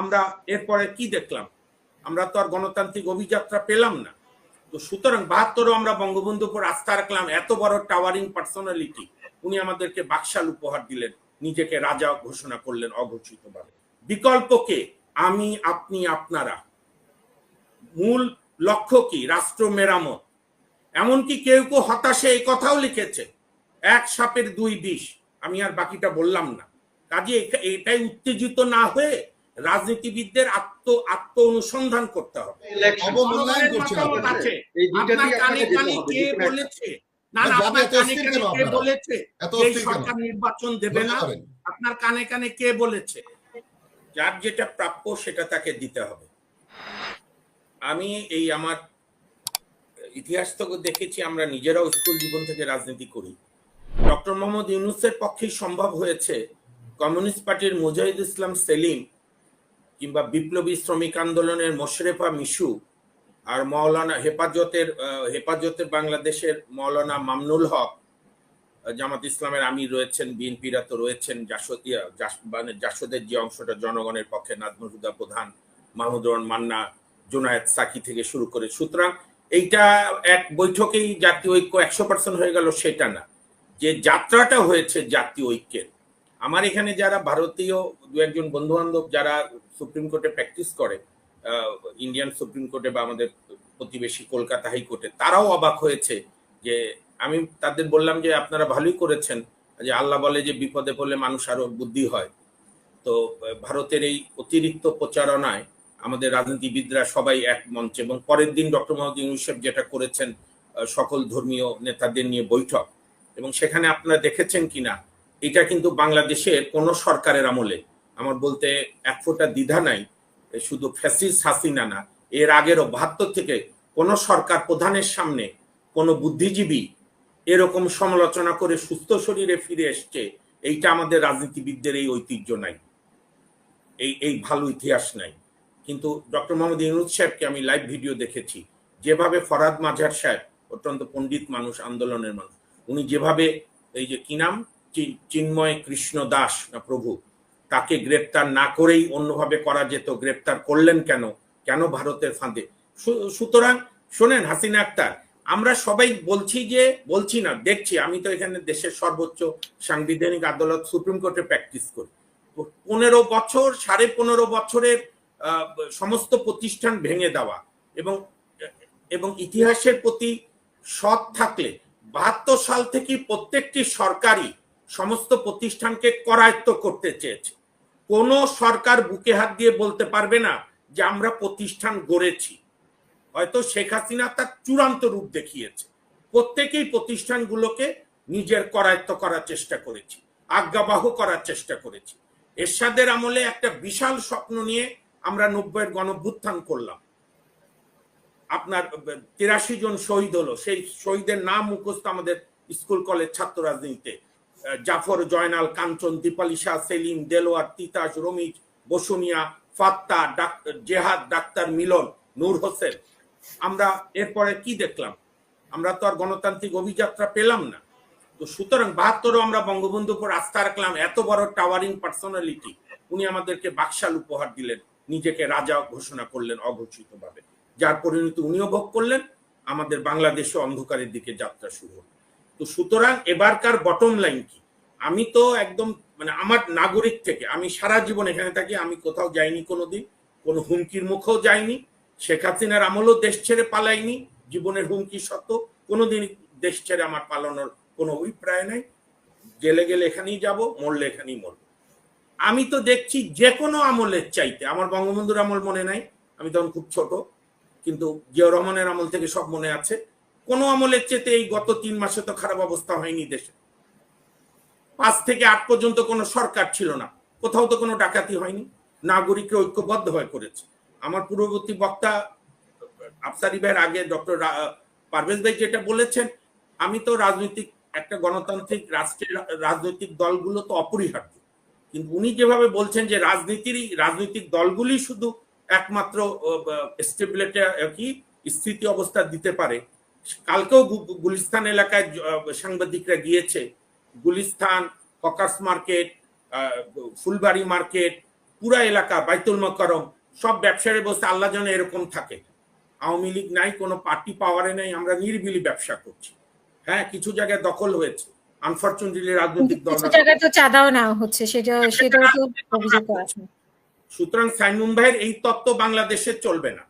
আমরা এরপরে কি দেখলাম? আমরা তো আর গণতান্ত্রিক অভিযাত্রা পেলাম না। তো সুতরাং বাহাত্তরও আমরা বঙ্গবন্ধুর উপর আস্থা রাখলাম, এত বড় টাওয়ারিং পার্সোনালিটি উনি আমাদেরকে বাকশাল উপহার দিলেন, নিজেকে রাজা ঘোষণা করলেন অঘোষিতভাবে। বিকল্পকে আমি, আপনি, আপনারা। মূল লক্ষ্য কি? রাষ্ট্র মেরামত। এমনকি কেউ কেউ হতাশে এই কথাও লিখেছে, এক সাপের দুই বিষ। আমি আর বাকিটা বললাম না। কাজে এটাই উত্তেজিত না হয়ে রাজনীতিবিদদের আত্ম আত্ম অনুসন্ধান করতে হবে। আপনারা। কানে কানে কে বলেছে? না না, না আপনার কানে কানে কে বলেছে? এই সরকার নির্বাচন দেবে না? আপনার কানে কানে কে বলেছে? যার যেটা প্রাপ্য সেটা তাকে দিতে হবে। আমি এই আমার ইতিহাস থেকে দেখেছি আমরা নিজেরাও স্কুল জীবন থেকে রাজনীতি করি। ডক্টর মোহাম্মদ ইউনুসের পক্ষেই সম্ভব হয়েছে কমিউনিস্ট পার্টির মুজাহিদ ইসলাম সেলিম কিংবা বিপ্লবী শ্রমিক আন্দোলনের মোশরেফা মিশু আর মৌলানা হেফাজতের হেফাজতের বাংলাদেশের মৌলানা মামনুল হক জামাত ইসলামের আমির রয়েছেন বিএনপিরা তো রয়েছেন জাসদ ইয়া, জাস- মানে জাসদের যে অংশটা জনগণের পক্ষে নাজমুল হুদা প্রধান মাহমুদুর মান্না জোনায়েদ সাকি থেকে শুরু করে। সুতরাং এইটা এক বৈঠকেই জাতীয় ঐক্য একশো পার্সেন্ট হয়ে গেল সেটা না। যে যাত্রাটা হয়েছে জাতীয় ঐক্যের। আমার এখানে যারা ভারতীয় দু একজন বন্ধু বান্ধব যারা সুপ্রিম কোর্টে প্র্যাকটিস করে ইন্ডিয়ান সুপ্রিম কোর্টে বা আমাদের প্রতিবেশী কলকাতা হাইকোর্টে তারাও অবাক হয়েছে যে আমি তাদের বললাম যে আপনারা ভালোই করেছেন যে আল্লাহ বলে যে বিপদে পড়লে মানুষ আরও বুদ্ধি হয়। তো ভারতের এই অতিরিক্ত প্রচারণায় আমাদের রাজনীতিবিদরা সবাই এক মঞ্চে এবং পরের দিন ডক্টর মোহাম্মদ ইউনুসেফ যেটা করেছেন সকল ধর্মীয় নেতাদের নিয়ে বৈঠক। এবং সেখানে আপনারা দেখেছেন কিনা, এটা কিন্তু বাংলাদেশের কোন সরকারের আমলে আমার বলতে এক ফোঁটা দ্বিধা নাই শুধু ফ্যাসিস হাসিনা না, এর আগেরও বাহাত্তর থেকে কোন সরকার প্রধানের সামনে কোন বুদ্ধিজীবী এরকম সমালোচনা করে সুস্থ শরীরে ফিরে এসছে, এইটা আমাদের রাজনীতিবিদদের এই ঐতিহ্য নাই। এই এই ভালো ইতিহাস নাই। কিন্তু ডক্টর মোহাম্মদ ইউনুস সাহেবকে আমি লাইভ ভিডিও দেখেছি, যেভাবে ফরাদ মাঝার সাহেব, অত্যন্ত পণ্ডিত মানুষ, আন্দোলনের মানুষ, উনি যেভাবে এই যে কি নাম? চিন্ময় কৃষ্ণ দাস না প্রভু তাকে গ্রেপ্তার না করেই অন্যভাবে করা যেত, গ্রেপ্তার করলেন কেন? কেন ভারতের ফাঁদে? সুতরাং শোনেন, হাসিনা আক্তার, আমরা সবাই বলছি যে, বলছি না, দেখছি, আমি তো এখানে দেশের সর্বোচ্চ সাংবিধানিক আদালত, সুপ্রিম কোর্টে প্র্যাকটিস করি। পনেরো বছর, সাড়ে পনেরো বছরের সমস্ত প্রতিষ্ঠান ভেঙে দেওয়া এবং এবং ইতিহাসের প্রতি সৎ থাকলে বাহাত্তর সাল থেকে প্রত্যেকটি সরকারি সমস্ত প্রতিষ্ঠানকে করায়ত্ত করতে চেয়েছে। কোন সরকার বুকে হাত দিয়ে বলতে পারবে না যে আমরা প্রতিষ্ঠান গড়েছি। হয়তো শেখ হাসিনা তার চূড়ান্ত রূপ দেখিয়েছে। প্রত্যেকেই প্রতিষ্ঠানগুলোকে নিজের করায়ত্ত করার চেষ্টা করেছি, আজ্ঞাবাহ করার চেষ্টা করেছি। এরশাদের আমলে একটা বিশাল স্বপ্ন নিয়ে আমরা নব্বইয়ের গণভ্যুত্থান করলাম। আপনার তিরাশি জন শহীদ হলো, সেই শহীদের নাম মুখস্থ আমাদের স্কুল কলেজ ছাত্র রাজনীতিতে। জাফর, জয়নাল, কাঞ্চন দীপালিশা সেলিম, দেলোয়ার, তিতাস, রমিজ, বসুনিয়া, ফাত্তা জেহাদ, ডাক্তার মিলন, নূর হোসেন। আমরা এরপরে কি দেখলাম? আমরা তো আর গণতান্ত্রিক অভিযাত্রা পেলাম না। তো সুতরাং বাহাত্তরও আমরা বঙ্গবন্ধুর উপর আস্থা রাখলাম এত বড় টাওয়ারিং পার্সোনালিটি উনি আমাদেরকে বাকশাল উপহার দিলেন, নিজেকে রাজা ঘোষণা করলেন অঘোষিতভাবে। যার পরিণতি উনিও ভোগ করলেন, আমাদের বাংলাদেশে অন্ধকারের দিকে যাত্রা শুরু হলো। তো সুতরাং এবারকার বটম লাইন কি? আমি তো একদম মানে আমার নাগরিক থেকে, আমি সারা জীবন এখানে থাকি, আমি কোথাও যাইনি কোনোদিন, কোনো হুমকির মুখেও যাইনি, শেখ হাসিনার আমলও দেশ ছেড়ে পালাইনি, জীবনের হুমকি সত্ত্বেও কোনোদিন দেশ ছেড়ে আমার পালানোর কোনো অভিপ্রায় নাই। গেলে গেলে এখানেই যাব, মরলে এখানেই মরব। আমি তো দেখছি যে কোনো আমলের চাইতে, আমার বঙ্গবন্ধুর আমল মনে নাই, আমি তখন খুব ছোট, কিন্তু জিয়াউর রহমানের আমল থেকে সব মনে আছে। কোনো আমলের চেতে এই গত তিন মাসে তো খারাপ অবস্থা হয়নি দেশে। পাঁচ থেকে আট পর্যন্ত কোনো সরকার ছিল না। কোথাও তো কোনো ডাকাতি হয়নি। নাগরিকরা ঐক্যবদ্ধ হয়ে করেছে আমার পূর্ববর্তী বক্তা আফসারি ভাইয়ের আগে ডক্টর পারভেজ ভাই যেটা বলেছেন, আমি তো রাজনৈতিক একটা গণতান্ত্রিক রাষ্ট্রের রাজনৈতিক দলগুলো তো অপরিহার্য। কিন্তু উনি যেভাবে বলছেন যে রাজনীতিরই রাজনৈতিক দলগুলি শুধু একমাত্র স্টেবিলিটি কি, স্থিতি অবস্থা দিতে পারে কালকেও গুলিস্তান এলাকায় সাংবাদিকরা গিয়েছে। গুলিস্তান ককার্স মার্কেট ফুলবাড়ি মার্কেট পুরা এলাকা বাইতুল মকরম সব ব্যবসায়ী বলছে আল্লাহ যেন এরকম থাকে। আওয়ামী লীগ নাই কোনো পার্টি পাওয়ারে নাই আমরা নিরিবিলি ব্যবসা করছি। হ্যাঁ কিছু জায়গায় দখল হয়েছে। আনফর্চুনেটলি রাজনৈতিক দল কিছু জায়গায় তো চাঁদাও নেওয়া হচ্ছে সেটা সেটাও তো অভিযোগ আছে। সুতরাং সাইমুম ভাইয়ের এই তত্ত্ব বাংলাদেশে চলবে না।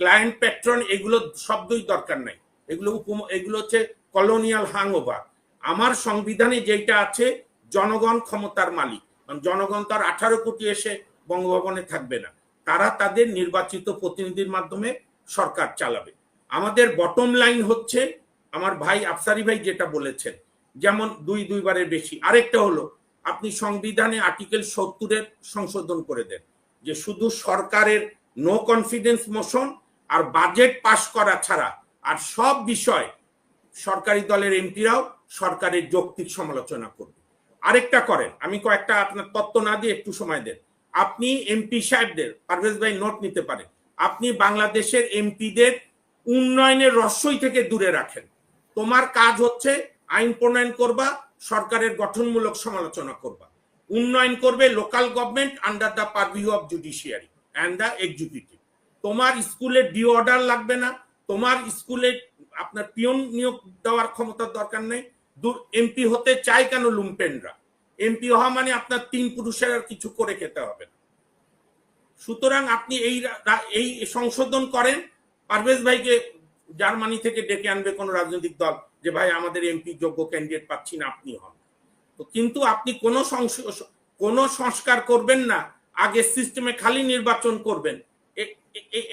ক্লায়েন্ট প্যাট্রন এগুলো শব্দই দরকার নাই। এগুলো উপম- এগুলো হচ্ছে কলোনিয়াল হাংওভার আমার সংবিধানে যেটা আছে, জনগণ ক্ষমতার মালিক। জনগণ তার আঠারো কোটি এসে বঙ্গভবনে থাকবে না। তারা তাদের নির্বাচিত প্রতিনিধির মাধ্যমে সরকার চালাবে। আমাদের বটম লাইন হচ্ছে, আমার ভাই আফসারি ভাই যেটা বলেছেন, যেমন দুই দুইবারের বেশি। আরেকটা হলো, আপনি সংবিধানে আর্টিকেল সত্তরের সংশোধন করে দেন, যে শুধু সরকারের নো কনফিডেন্স মোশন আর বাজেট পাশ করা ছাড়া আর সব বিষয় সরকারি দলের এমপিরাও সরকারের যৌক্তিক সমালোচনা করবে। আরেকটা করেন, আমি কয়েকটা আপনার তত্ত্ব না দিয়ে একটু সময় দেন। আপনি এমপি সাহেবদের, পারভেজ ভাই নোট নিতে পারেন, আপনি বাংলাদেশের এমপিদের উন্নয়নের রস্যই থেকে দূরে রাখেন। তোমার কাজ হচ্ছে আইন প্রণয়ন করবা, সরকারের গঠনমূলক সমালোচনা করবা। উন্নয়ন করবে local government under the purview of judiciary and the executive তোমার স্কুলে ডি অর্ডার লাগবে না তোমার স্কুলে আপনার পিয়ন নিয়োগ দেওয়ার ক্ষমতার দরকার নেই। এমপি হতে চায় কেন লুম্পেনরা? এমপি হওয়া মানে আপনার তিন পুরুষের আর কিছু করে খেতে হবে সুতরাং আপনি এই এই সংশোধন করেন, পারভেজ ভাইকে জার্মানি থেকে ডেকে আনবে কোন রাজনৈতিক দল যে, ভাই, আমাদের এমপি যোগ্য ক্যান্ডিডেট পাচ্ছি না আপনি হন। তো কিন্তু আপনি কোন কোন সংস্কার করবেন না, আগে সিস্টেমে খালি নির্বাচন করবেন।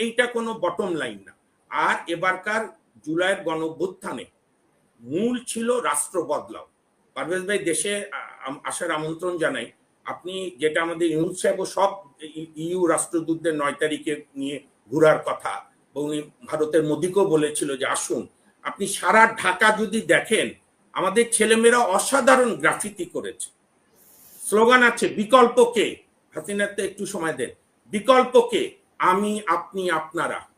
এইটা কোনো বটম লাইন না। আর এবারকার জুলাইয়ের গণভ্যুত্থানে মূল ছিল রাষ্ট্র বদলাও। পারভেজ ভাই, দেশে আসার আমন্ত্রণ জানাই। আপনি যেটা আমাদের ইউনুস সাহেব সব ইউ রাষ্ট্রদূতদের নয় তারিখে নিয়ে ঘুরার কথা এবং উনি ভারতের মোদীকেও বলেছিল যে আসুন। আপনি সারা ঢাকা যদি দেখেন, আমাদের ছেলেমেয়েরা অসাধারণ গ্রাফিতি করেছে। স্লোগান আছে, বিকল্প কে? হাসিনার তো একটু সময় দেন। বিকল্প কে? আমি, আপনি, আপনারা।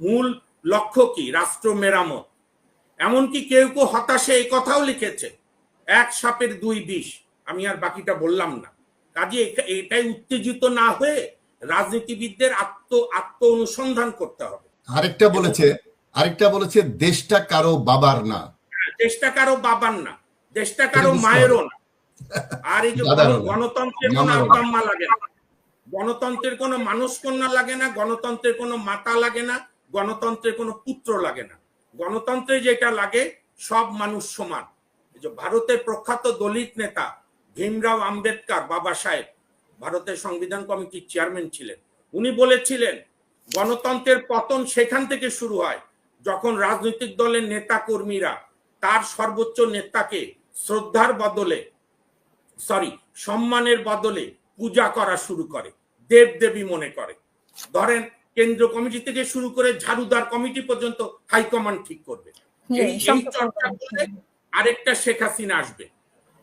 মূল লক্ষ্য কি? রাষ্ট্র মেরামত। এমনকি কেউ কেউ হতাশে এই কথাও লিখেছে এক সাপের দুই বিষ। আমি আর বাকিটা বললাম না। কাজে এটাই উত্তেজিত না হয়ে রাজনীতিবিদদের আত্ম আত্ম অনুসন্ধান করতে হবে। আরেকটা বলেছে আরেকটা বলেছে দেশটা কারও বাবার না। দেশটা কারও বাবার না। দেশটা কারও মায়েরও না। আর এই যে গণতন্ত্রের কোনো আব্বাম্মা লাগে না। গণতন্ত্রের কোনো মানুষ কন্যা লাগে না গণতন্ত্রের কোনো মাতা লাগে না। গণতন্ত্রের কোনো পুত্র লাগে না। গণতন্ত্রে যেটা লাগে, সব মানুষ সমান। ভারতের প্রখ্যাত দলিত নেতা ভীমরাও আম্বেদকর বাবা সাহেব, ভারতের সংবিধান কমিটির চেয়ারম্যান ছিলেন। উনি বলেছিলেন, গণতন্ত্রের পতন সেখান থেকে শুরু হয় যখন রাজনৈতিক দলের নেতা কর্মীরা তার সর্বোচ্চ নেতাকে শ্রদ্ধার বদলে সরি সম্মানের বদলে পূজা করা শুরু করে দেব দেবী মনে করে। ধরেন কেন্দ্র কমিটি থেকে শুরু করে ঝাড়ুদার কমিটি পর্যন্ত হাইকমান্ড ঠিক করবে। হ্যাঁ, এই- চর্চা করলে আরেকটা শেখ হাসিনা আসবে।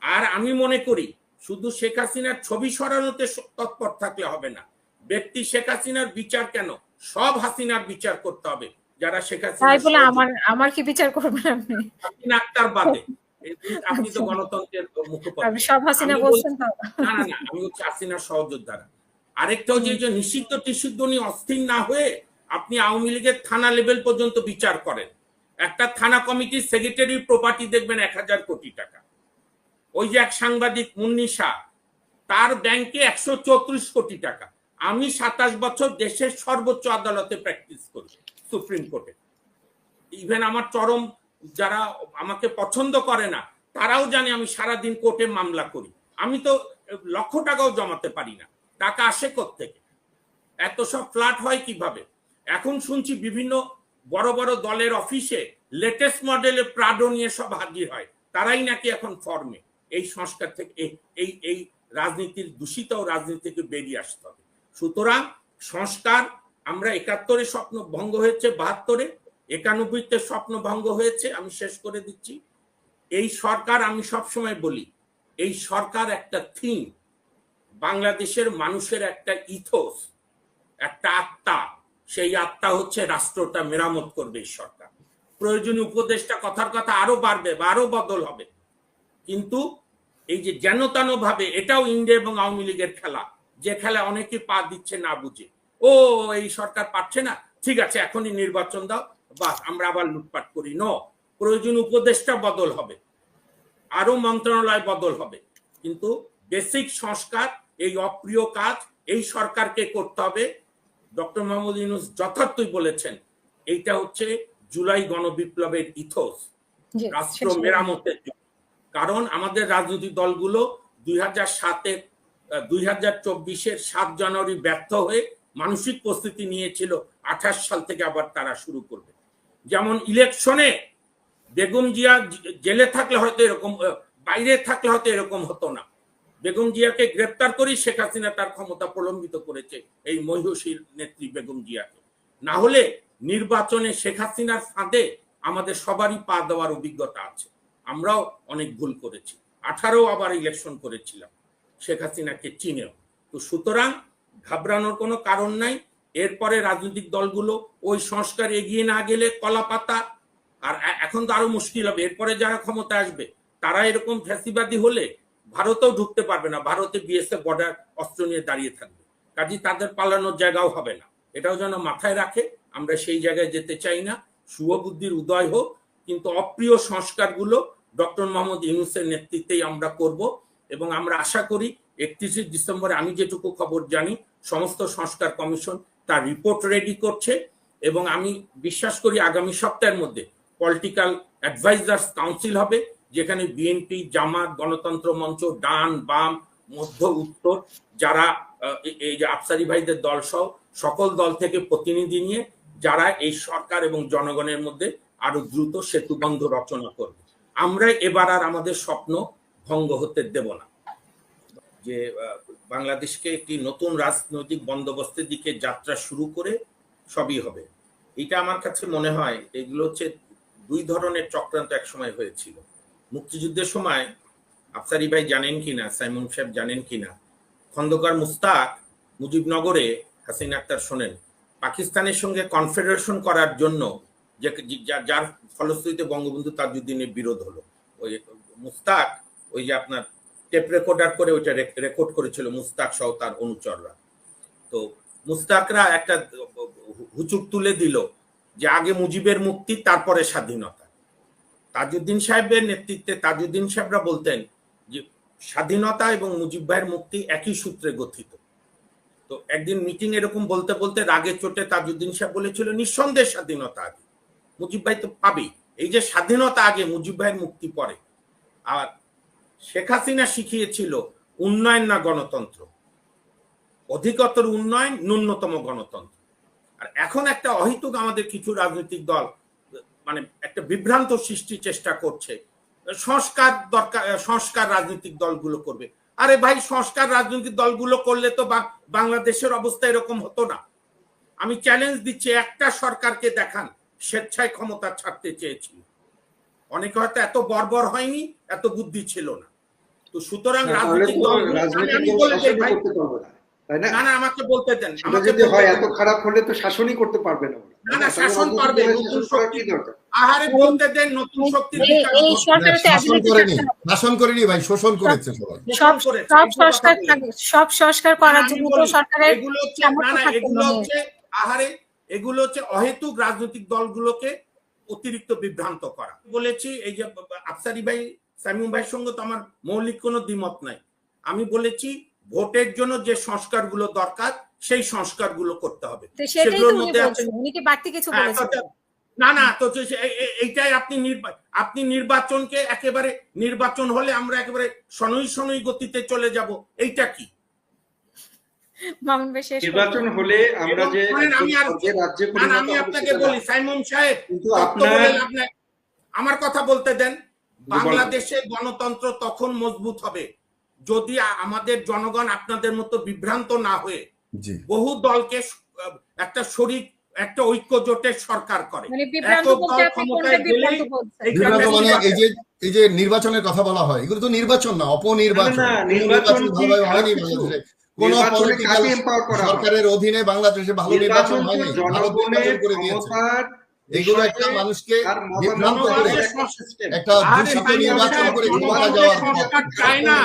আর আমি মনে করি শুধু শেখ হাসিনার ছবি সরানোতে তৎপর থাকলে হবে না। ব্যক্তি শেখ হাসিনার বিচার কেন? সব হাসিনার বিচার করতে হবে। যারা শেখ হাসিনা আমার আমার কি বিচার করবেন আপনি? হাসিনা আক্তার বাদে। আপনি তো আচ্ছা। গণতন্ত্রের মুখপাত্র সব হাসিনা বলছেন না না আমি হচ্ছে হাসিনার সহযোদ্ধারা। আরেকটাও যে যে নিষিদ্ধ টিষিদ্ধ নিয়ে অস্থির না হয়ে আপনি আওয়ামী লীগের থানা লেভেল পর্যন্ত বিচার করেন। একটা থানা কমিটির সেক্রেটারি প্রপার্টি দেখবেন এক হাজার কোটি টাকা। ওই যে এক সাংবাদিক মুন্নি শাহ তার ব্যাংকে একশো চৌত্রিশ কোটি টাকা। আমি সাতাশ বছর দেশের সর্বোচ্চ আদালতে প্র্যাকটিস করি সুপ্রিম কোর্টে। ইভেন আমার চরম যারা আমাকে পছন্দ করে না তারাও জানে আমি সারাদিন কোর্টে মামলা করি। আমি তো লক্ষ টাকাও জমাতে পারি না। টাকা আসে থেকে এত সব ফ্ল্যাট হয় কীভাবে? এখন শুনছি বিভিন্ন বড় বড় দলের অফিসে লেটেস্ট মডেলে প্রাডো নিয়ে সব হাজির হয়। তারাই নাকি এখন ফর্মে এই সংস্কার থেকে, এই- এই রাজনীতির দূষিত রাজনীতি থেকে বেরিয়ে আসতে হবে। সুতরাং সংস্কার, আমরা একাত্তরে স্বপ্ন ভঙ্গ হয়েছে, বাহাত্তরে, একানব্বইতে স্বপ্ন ভঙ্গ হয়েছে, আমি শেষ করে দিচ্ছি। এই সরকার, আমি সবসময় বলি, এই সরকার একটা থিম বাংলাদেশের মানুষের একটা ইথোস, একটা আত্মা, সেই আত্মা হচ্ছে রাষ্ট্রটা মেরামত করবে এই সরকার। প্রয়োজনীয় উপদেশটা কথার কথা আরও বাড়বে বা আরও বদল হবে। কিন্তু এই যে যেন ভাবে এটাও ইন্ডিয়া এবং আওয়ামী লীগের খেলা, যে খেলা অনেকে পা দিচ্ছে না বুঝে। ও, এই সরকার পাচ্ছে না, ঠিক আছে, এখনই নির্বাচন দাও, বাস, আমরা আবার লুটপাট করি। ন প্রয়োজন উপদেশটা বদল হবে, আরও মন্ত্রণালয় বদল হবে। কিন্তু বেসিক সংস্কার এই অপ্রিয় কাজ এই সরকারকে করতে হবে। ডক্টর মোহাম্মদ ইউনুস যথার্থই বলেছেন এইটা হচ্ছে জুলাই গণবিপ্লবের ইথোস রাষ্ট্র মেরামতের জন্য। কারণ আমাদের রাজনৈতিক দলগুলো দুই হাজার সাতে দুই হাজার চব্বিশের সাত জানুয়ারি ব্যর্থ হয়ে মানসিক প্রস্তুতি নিয়েছিল আঠাশ সাল থেকে আবার তারা শুরু করবে। যেমন ইলেকশনে বেগম জিয়া জেলে থাকলে হয়তো এরকম বাইরে থাকলে হয়তো এরকম হতো না। বেগম জিয়াকে গ্রেপ্তার করি শেখ হাসিনা তার ক্ষমতা প্রলম্বিত করেছে এই মহিষীর নেত্রী বেগম জিয়াকে। না হলে নির্বাচনে শেখ হাসিনার ফাঁদে আমাদের সবারই পা দেওয়ার অভিজ্ঞতা আছে। আমরাও অনেক ভুল করেছি। আঠারো আবার ইলেকশন করেছিলাম। শেখ হাসিনাকে চিনেও। তো সুতরাং ঘাবড়ানোর কোনো কারণ নাই। এরপরে রাজনৈতিক দলগুলো ওই সংস্কার এগিয়ে না গেলে কলা পাতা আর এখন তো আরও মুশকিল হবে। এরপরে যারা ক্ষমতা আসবে, তারা এরকম ফ্যাসিবাদী হলে ভারতেও ঢুকতে পারবে না, ভারতে বিএসএফ বর্ডার অস্ত্র নিয়ে দাঁড়িয়ে থাকবে। কাজে তাদের পালানোর জায়গাও হবে না। এটাও যেন মাথায় রাখে, আমরা সেই জায়গায় যেতে চাই না। শুভবুদ্ধির উদয় হোক, কিন্তু অপ্রিয় সংস্কারগুলো ডক্টর মোহাম্মদ ইউনুসের নেতৃত্বেই আমরা করব এবং আমরা আশা করি একত্রিশে ডিসেম্বরে আমি যেটুকু খবর জানি, সমস্ত সংস্কার কমিশন তার রিপোর্ট রেডি করছে এবং আমি বিশ্বাস করি আগামী সপ্তাহের মধ্যে পলিটিক্যাল অ্যাডভাইজার্স কাউন্সিল হবে। যেখানে বিএনপি, জামাত, গণতন্ত্র মঞ্চ, ডান, বাম, মধ্য, উত্তর, যারা এই যে আফসারি ভাইদের দল সহ সকল দল থেকে প্রতিনিধি নিয়ে যারা এই সরকার এবং জনগণের মধ্যে আরও দ্রুত সেতুবন্ধ রচনা করবে। আমরা এবার আর আমাদের স্বপ্ন ভঙ্গ হতে দেব না। যে বাংলাদেশকে একটি নতুন রাজনৈতিক বন্দোবস্তের দিকে যাত্রা শুরু করে সবই হবে। এটা আমার কাছে মনে হয়, এগুলো হচ্ছে দুই ধরনের চক্রান্ত একসময় হয়েছিল। মুক্তিযুদ্ধের সময় আফসারি ভাই জানেন কিনা, সাইমন সাহেব জানেন কিনা? খন্দকার মুস্তাক মুজিবনগরে হাসিন আক্তার শোনেন। পাকিস্তানের সঙ্গে কনফেডারেশন করার জন্য যে যার ফলশ্রুতিতে বঙ্গবন্ধু তাজউদ্দিনের বিরোধ হলো। ওই মুস্তাক ওই যে আপনার টেপ রেকর্ডার করে ওইটা রেকর্ড করেছিল মুস্তাক সহ তার অনুচররা। তো মুস্তাকরা একটা হুচুক তুলে দিল যে আগে মুজিবের মুক্তি, তারপরে স্বাধীনতা। তাজউদ্দিন সাহেবের নেতৃত্বে তাজউদ্দিন সাহেবরা বলতেন যে স্বাধীনতা এবং মুজিব ভাইয়ের মুক্তি একই সূত্রে গঠিত। তো একদিন মিটিং এরকম বলতে বলতে রাগে চোটে তাজউদ্দিন সাহেব বলেছিল, নিঃসন্দেহে স্বাধীনতা আগে। মুজিব ভাই তো পাবেই। এই যে স্বাধীনতা আগে মুজিব ভাইয়ের মুক্তি পরে। আর শেখ হাসিনা শিখিয়েছিল, উন্নয়ন না গণতন্ত্র। অধিকতর উন্নয়ন, ন্যূনতম গণতন্ত্র। আর এখন একটা অহিতুক আমাদের কিছু রাজনৈতিক দল মানে একটা বিভ্রান্ত সৃষ্টির চেষ্টা করছে। সংস্কার দরকার সংস্কার রাজনৈতিক দলগুলো করবে। আরে ভাই সংস্কার রাজনৈতিক দলগুলো করলে তো বাংলাদেশের অবস্থা এরকম হতো না। আমি চ্যালেঞ্জ দিচ্ছি একটা সরকারকে দেখান স্বেচ্ছায় ক্ষমতা ছাড়তে চেয়েছিল অনেকে হয়তো এত বর্বর হয়নি এত বুদ্ধি ছিল না। তো সুতরাং রাজনৈতিক দল তাই না? না না আমাকে বলতে দেন আমাকে যদি হয় এত খারাপ হলে তো শাসনই করতে পারবে না না, না, শাসন পারবে, নতুন শক্তি- দরকার? আহারে বলতে দেন নতুন শক্তির এই সরকারে তো শাসন করেনি শাসন করেনি ভাই শোষণ করেছে সব সব এগুলো সংস্কার সব সংস্কার করার জন্য তো সরকারের এগুলো হচ্ছে না না এগুলো হচ্ছে আহারে এগুলো হচ্ছে অহেতুক রাজনৈতিক দলগুলোকে অতিরিক্ত বিভ্রান্ত করা। বলেছি এই যে আফসারি ভাই সামিম ভাইয়ের সঙ্গে তো আমার মৌলিক কোনো দ্বিমত নাই। আমি বলেছি ভোটের জন্য যে সংস্কারগুলো দরকার সেই সংস্কারগুলো করতে হবে। সেগুলোর মধ্যে হ্যাঁ, না না তো এইটাই আপনি আপনি নির্বাচনকে একেবারে নির্বাচন হলে আমরা একেবারে শনৈ শনৈ গতিতে চলে যাব এইটা কি। নির্বাচন হলে আমরা যে আমি আপনাকে বলি সাইমন সাহেব। আমার কথা বলতে দেন বাংলাদেশে গণতন্ত্র তখন মজবুত হবে। যদি আমাদের জনগণ আপনাদের মতো বিভ্রান্ত না হয়ে বহু দলকে একটা শরিক একটা ঐক্য জোটের সরকার করে। মানে এই- মানে এই যে নির্বাচনের কথা বলা হয় এগুলো তো নির্বাচন না অপনির্বাচন। কোনো? সরকারের অধীনে বাংলাদেশে ভালো নির্বাচন হয়নি এগুলো একটা মানুষকে বিভ্রান্ত করে একটা দূষিত নির্বাচন করে ক্ষমতা যাওয়ার চায় না।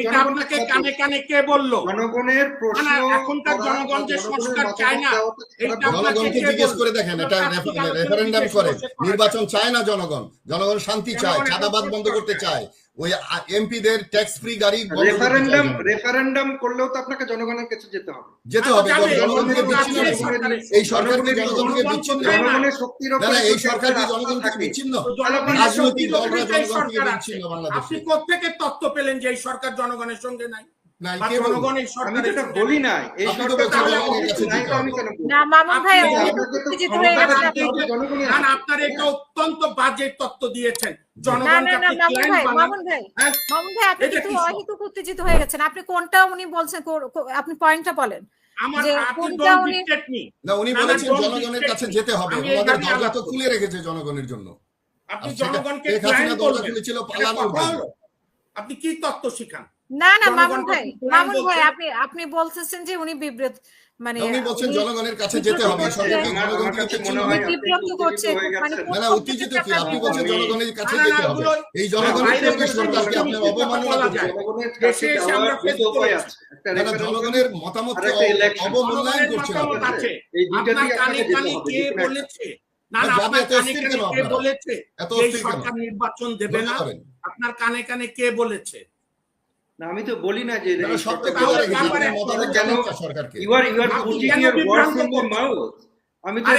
এটা আপনাকে কানে কানে কে বলল? জনগণের প্রশ্ন না, না, এখনকার জনগণ যে সংস্কার চায় না, জনগণকে জিজ্ঞেস করে দেখেন এটা রেফারেন্ডাম করে। নির্বাচন চায় না জনগণ? জনগণ শান্তি চায় চাঁদাবাদ বন্ধ করতে চায়। ওই এমপিদের ট্যাক্স ফ্রি গাড়ি রেফারেন্ডাম রেফারেন্ডাম করলেও তো আপনাকে জনগণের কাছে যেতে হবে। যেতে হবে জনগণকে বিচ্ছিন্ন। এই সরকার কি জনগণকে বিচ্ছিন্ন। জনগণের শক্তির উপর এই সরকার কি জনগণ থেকে থাকে, বিচ্ছিন্ন রাজনৈতিক দলরা জনগণ থেকে বিচ্ছিন্ন বাংলাদেশ। আপনি কোথেকে তথ্য পেলেন যে এই সরকার জনগণের সঙ্গে নাই? বলি এই হয়ে আপনার এটা অত্যন্ত বাজে তত্ত্ব দিয়েছেন। আপনি হ্যাঁ? আপনি হয়ে কোনটা উনি বলছেন আপনি পয়েন্টটা বলেন। না উনি বলেছেন জনগণের কাছে যেতে হবে। আমাদের দরজা তো খুলে রেখেছে জনগণের জন্য। আপনি জনগণকে দরজা। খুলেছিল পালানোর? আপনি কি তত্ত্ব শিখান? না না মামুন ভাই আপনি মামুন বলছেন। ভাই আপনি আপনি বলতেছেন যে উনি বিব্রত মানে উনি বলছেন জনগণের কাছে যেতে হবে মনে হয় আপনি বিব্রত উত্তেজিত করছে মানে না না উত্তেজিত কি? আপনি বলছেন জনগণের কাছে যেতে হবে। এই জনগণের সঙ্গে সরকারকে কথা অবমাননা করছেন জনগণের না, মতামতকে অবমূল্যায়ন করছেন। এই দুইটা আপনাকে যেতে হবে, কে। বলেছে? না না, আপনার কানে কানে কে বলেছে এই অস্থির কেন? সরকার নির্বাচন দেবে না? আপনার কানে কানে কে বলেছে? না আমি তো বলি না যে you are you are putting your words in the mouth আমি তো